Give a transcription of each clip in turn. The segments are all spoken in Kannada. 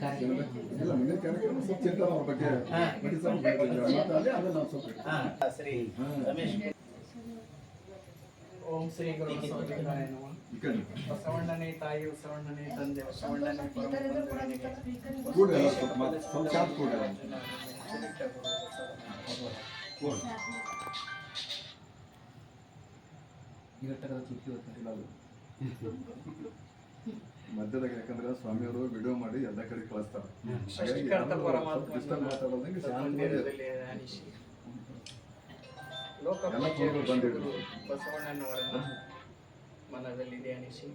ಕಾರ್ಯಕ್ರಮ ಶ್ರೀ ರಮೇಶ್ ಓಂ ಶ್ರೀ ಬಸವಣ್ಣನೇ ತಾಯಿ ಬಸವಣ್ಣನೇ ತಂದೆ ಬಸವಣ್ಣನೇ. ಇವತ್ತರದ ಚುಕ್ಕಿ ಅದು. ಮಧ್ಯದಾಗ ಯಾಕಂದ್ರೆ ಸ್ವಾಮಿಯವರು ವಿಡಿಯೋ ಮಾಡಿ ಎಲ್ಲ ಕಡೆ ಕಳಿಸ್ತಾರೆ. ಬಾಲ್ಕಿಯ ಪರಮಾತ್ಮ ಡಿಸ್ಟರ್ಬ್ ಮಾತಾಡೋದಂಗೆ ಶಾಂತ ಮಂದಿರದಲ್ಲಿ ಧ್ಯಾನಿಸಿ ಲೋಕ ಎಲ್ಲ ಪೂಜ್ಯ ಪೂರ್ವ ಬಂದಿದ್ರು. ಗುರು ಬಸವಣ್ಣನವರನ್ನ ಮನದಲ್ಲಿ ಧ್ಯಾನಿಸಿ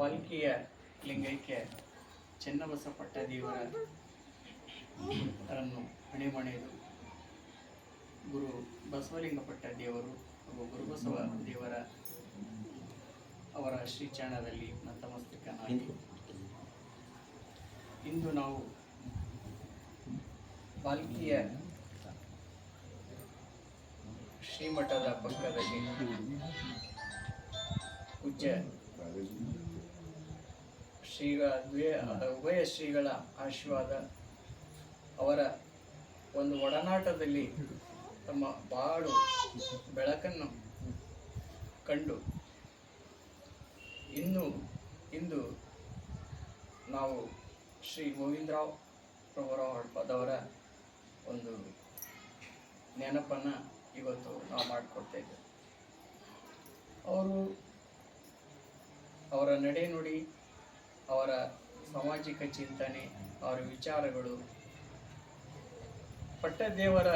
ವಾಲ್ಕಿಯ ಲಿಂಗೈಕ್ಯ ಚೆನ್ನಬಸಪಟ್ಟ ದೇವರ ಹಣೆ ಹಣಿಮಣೆದು ಗುರು ಬಸವಲಿಂಗಪಟ್ಟ ದೇವರು ಹಾಗೂ ಗುರುಬಸವ ದೇವರ ಶ್ರೀಚರಣದಲ್ಲಿ ನತಮಸ್ತಕನಾಗಿ ಇಂದು. ನಾವು ಬಾಲ್ಕಿಯ ಶ್ರೀಮಠದ ಪಕ್ಕದಲ್ಲಿ ಪೂಜ್ಯ ಶ್ರೀಗಳ ಉಭಯ ಶ್ರೀಗಳ ಆಶೀರ್ವಾದ ಅವರ ಒಂದು ಒಡನಾಟದಲ್ಲಿ ತಮ್ಮ ಬಾಳು ಬೆಳಕನ್ನು ಕಂಡು ಇನ್ನು ಇಂದು ನಾವು ಶ್ರೀ ಗೋವಿಂದರಾವ್ ಪ್ರಭುರಾವ್ ಹಡ್ಪದವರ ಒಂದು ನೆನಪನ್ನು ಇವತ್ತು ನಾವು ಮಾಡಿಕೊಡ್ತಾ ಅವರು ಅವರ ನಡೆನುಡಿ ಅವರ ಸಾಮಾಜಿಕ ಚಿಂತನೆ, ಅವರ ವಿಚಾರಗಳು ಪಟ್ಟದೇವರ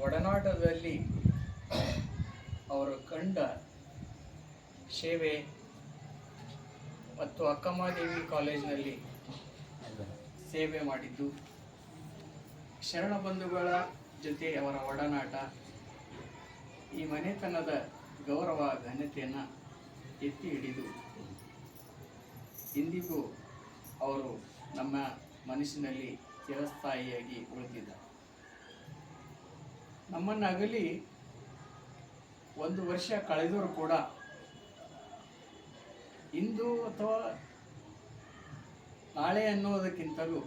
ಒಡನಾಟದಲ್ಲಿ ಅವರು ಕಂಡ ಸೇವೆ ಮತ್ತು ಅಕ್ಕಮಾದೇವಿ ಕಾಲೇಜಿನಲ್ಲಿ ಸೇವೆ ಮಾಡಿದ್ದು. ಶರಣ ಬಂಧುಗಳ ಜೊತೆ ಅವರ ಒಡನಾಟ. ಈ ಮನೆತನದ ಗೌರವ, ಘನತೆಯನ್ನು ಎತ್ತಿ ಹಿಡಿದು ಇಂದಿಗೂ ಅವರು ನಮ್ಮ ಮನಸ್ಸಿನಲ್ಲಿ ಚಿರಸ್ಥಾಯಿಯಾಗಿ ಉಳಿದಿದ್ದಾರೆ. ನಮ್ಮನ್ನು ಅಗಲಿ ಒಂದು ವರ್ಷ ಕಳೆದರೂ ಕೂಡ ಇಂದು ಅಥವಾ ನಾಳೆ ಅನ್ನೋದಕ್ಕಿಂತಲೂ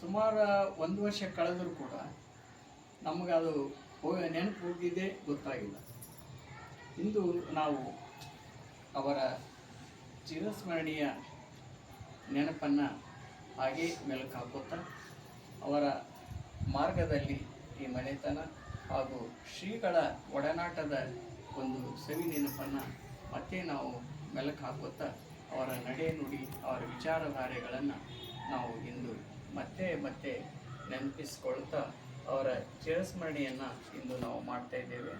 ಸುಮಾರು ಒಂದು ವರ್ಷ ಕಳೆದರೂ ಕೂಡ ನಮಗೆ ಅದು ನೆನಪು ಹೋಗಿದೆ ಗೊತ್ತಾಗಿಲ್ಲ. ಇಂದು ನಾವು ಅವರ ಚಿರಸ್ಮರಣೀಯ ನೆನಪನ್ನು ಹಾಗೆ ಮೆಲುಕು ಹಾಕುತ್ತಾ ಅವರ ಮಾರ್ಗದಲ್ಲಿ ಈ ಮನೆತನ ಹಾಗೂ ಶ್ರೀಗಳ ಒಡನಾಟದ ಒಂದು ಸವಿ ನೆನಪನ್ನು ಮತ್ತೆ ನಾವು ಮೆಲುಕು ಹಾಕುತ್ತಾ ಅವರ ನಡೆ ನುಡಿ, ಅವರ ವಿಚಾರಧಾರೆಗಳನ್ನು ನಾವು ಇಂದು ಮತ್ತೆ ಮತ್ತೆ ನೆನಪಿಸ್ಕೊಳ್ತಾ ಅವರ ಚಿರಸ್ಮರಣೆಯನ್ನು ಇಂದು ನಾವು ಮಾಡ್ತಾ ಇದ್ದೇವೆ.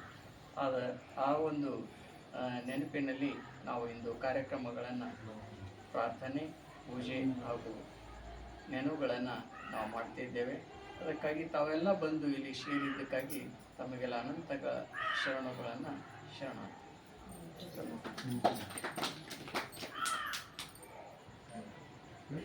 ಆದ, ಆ ಒಂದು ನೆನಪಿನಲ್ಲಿ ನಾವು ಇಂದು ಕಾರ್ಯಕ್ರಮಗಳನ್ನು, ಪ್ರಾರ್ಥನೆ, ಪೂಜೆ ಹಾಗೂ ನೆನವುಗಳನ್ನು ನಾವು ಮಾಡ್ತಿದ್ದೇವೆ ಅದಕ್ಕಾಗಿ ತಾವೆಲ್ಲ ಬಂದು ಇಲ್ಲಿ ಸೇರಿದ್ದಕ್ಕಾಗಿ ತಮಗೆಲ್ಲ ಅನಂತ ಶರಣಗಳನ್ನು ಶರಣ.